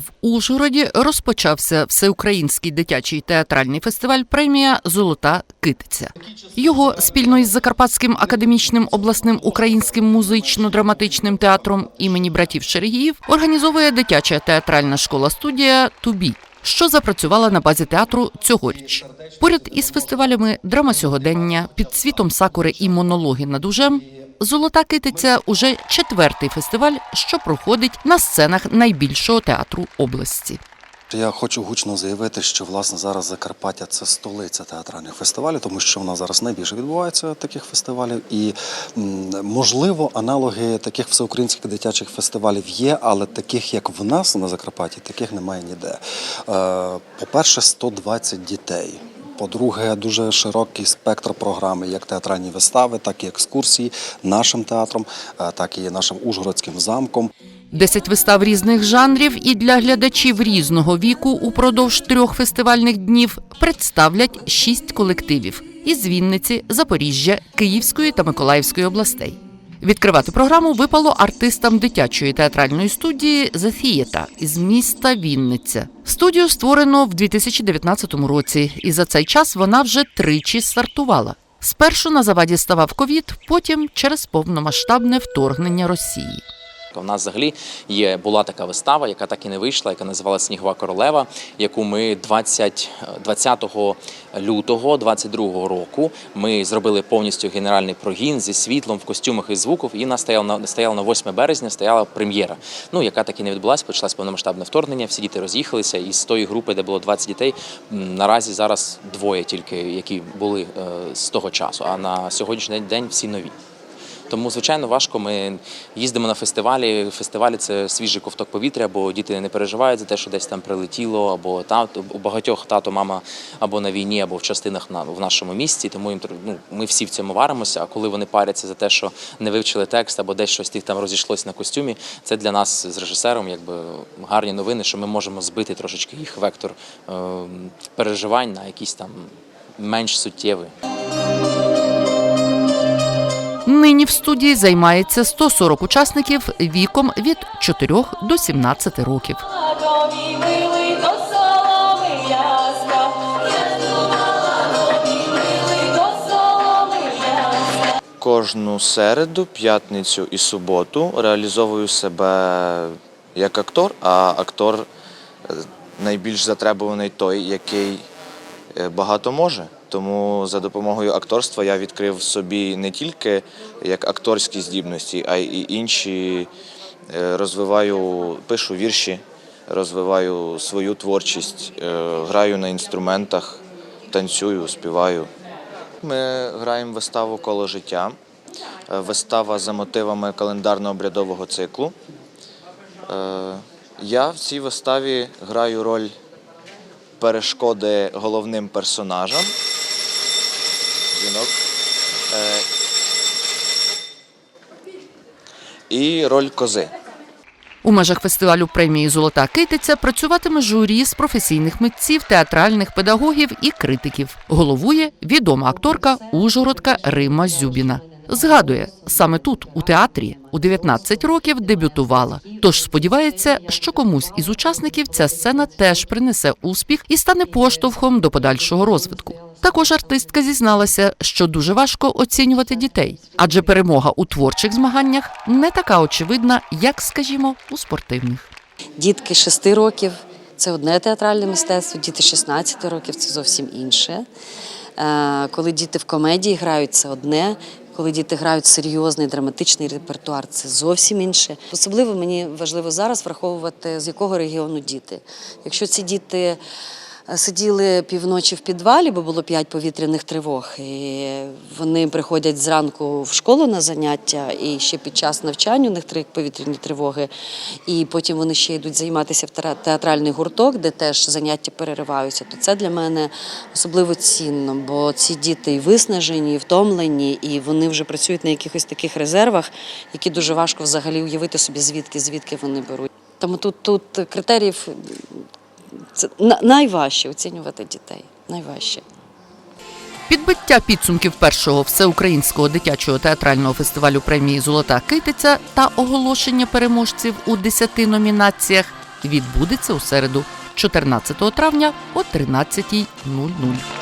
В Ужгороді розпочався всеукраїнський дитячий театральний фестиваль премія Золота китиця. Його спільно із Закарпатським академічним обласним українським музично-драматичним театром імені братів Шерегіїв організовує дитяча театральна школа студія Тубі. Що запрацювала на базі театру цьогоріч. Поряд із фестивалями драма сьогодення, під світом сакури і монологи над ужем Золота китиця уже четвертий фестиваль, що проходить на сценах найбільшого театру області. Я хочу гучно заявити, що власне зараз Закарпаття це столиця театральних фестивалів, тому що в нас зараз найбільше відбувається таких фестивалів. І можливо, аналоги таких всеукраїнських дитячих фестивалів є, але таких як в нас на Закарпатті, таких немає ніде. Е, По-перше, 120 дітей. По-друге, дуже широкий спектр програми, як театральні вистави, так і екскурсії нашим театром, е, так і нашим Ужгородським замком. Десять вистав різних жанрів і для глядачів різного віку упродовж трьох фестивальних днів представлять шість колективів із Вінниці, Запоріжжя, Київської та Миколаївської областей. Відкривати програму випало артистам дитячої театральної студії «The Theatre» із міста Вінниця. Студію створено в 2019 році, і за цей час вона вже тричі стартувала. Спершу на заваді ставав ковід, потім через повномасштабне вторгнення Росії. У нас взагалі є була така вистава, яка так і не вийшла, яка називалася Снігова королева, яку ми 20, 20 лютого 22 року ми зробили повністю генеральний прогін зі світлом в костюмах і звуків. І нас стояла на стояла на 8 березня, стояла прем'єра. Ну яка так і не відбулася, почалось повномасштабне вторгнення. Всі діти роз'їхалися, і з тої групи, де було 20 дітей, наразі зараз двоє тільки, які були е, з того часу. А на сьогоднішній день всі нові. Тому, звичайно, важко. Ми їздимо на фестивалі. Фестивалі це свіжий ковток повітря, бо діти не переживають за те, що десь там прилетіло, або тато у багатьох тато, мама або на війні, або в частинах на в нашому місті. Тому їм ну, ми всі в цьому варимося. А коли вони паряться за те, що не вивчили текст, або десь щось тих там розійшлось на костюмі, це для нас з режисером, якби гарні новини, що ми можемо збити трошечки їх вектор е, переживань на якісь там менш суттєві. Нині в студії займається 140 учасників віком від 4 до 17 років. Кожну середу, п'ятницю і суботу реалізовую себе як актор, а актор е, найбільш затребуваний той, який е, багато може. Тому за допомогою акторства я відкрив собі не тільки як акторські здібності, а й інші Е, розвиваю, пишу вірші, розвиваю свою творчість, е, граю на інструментах, танцюю, співаю. Ми граємо виставу Коло життя. Е, Вистава за мотивами календарно-обрядового циклу. Я в цій виставі граю роль перешкоди головним персонажам. Дзвінок. Е, І роль кози. У межах фестивалю премії Золота китиця працюватиме журі з професійних митців, театральних педагогів і критиків. Головує відома акторка Ужгородка Рима Зюбіна. Згадує, саме тут, у театрі, у 19 років дебютувала. Тож сподівається, що комусь із учасників ця сцена теж принесе успіх і стане поштовхом до подальшого розвитку. Також артистка зізналася, що дуже важко оцінювати дітей, адже перемога у творчих змаганнях не така очевидна, як, скажімо, у спортивних. Дітки 6 років це одне театральне мистецтво, діти 16 років це зовсім інше. Е, Коли діти в комедії грають, це одне. Коли діти грають серйозний драматичний репертуар, це зовсім інше. Особливо мені важливо зараз враховувати, з якого регіону діти. Якщо ці діти сиділи півночі в підвалі, бо було п'ять повітряних тривог, і вони приходять зранку в школу на заняття, і ще під час навчання у них три повітряні тривоги, і потім вони ще йдуть займатися в театральний гурток, де теж заняття перериваються. То це для мене особливо цінно, бо ці діти і виснажені, і втомлені, і вони вже працюють на якихось таких резервах, які дуже важко взагалі уявити собі, звідки звідки вони беруть. Тому тут, тут критеріїв це на- найважче оцінювати дітей. Найважче. Підбиття підсумків першого всеукраїнського дитячого театрального фестивалю премії Золота китиця та оголошення переможців у 10 номінаціях відбудеться у середу, 14 травня о 13.00.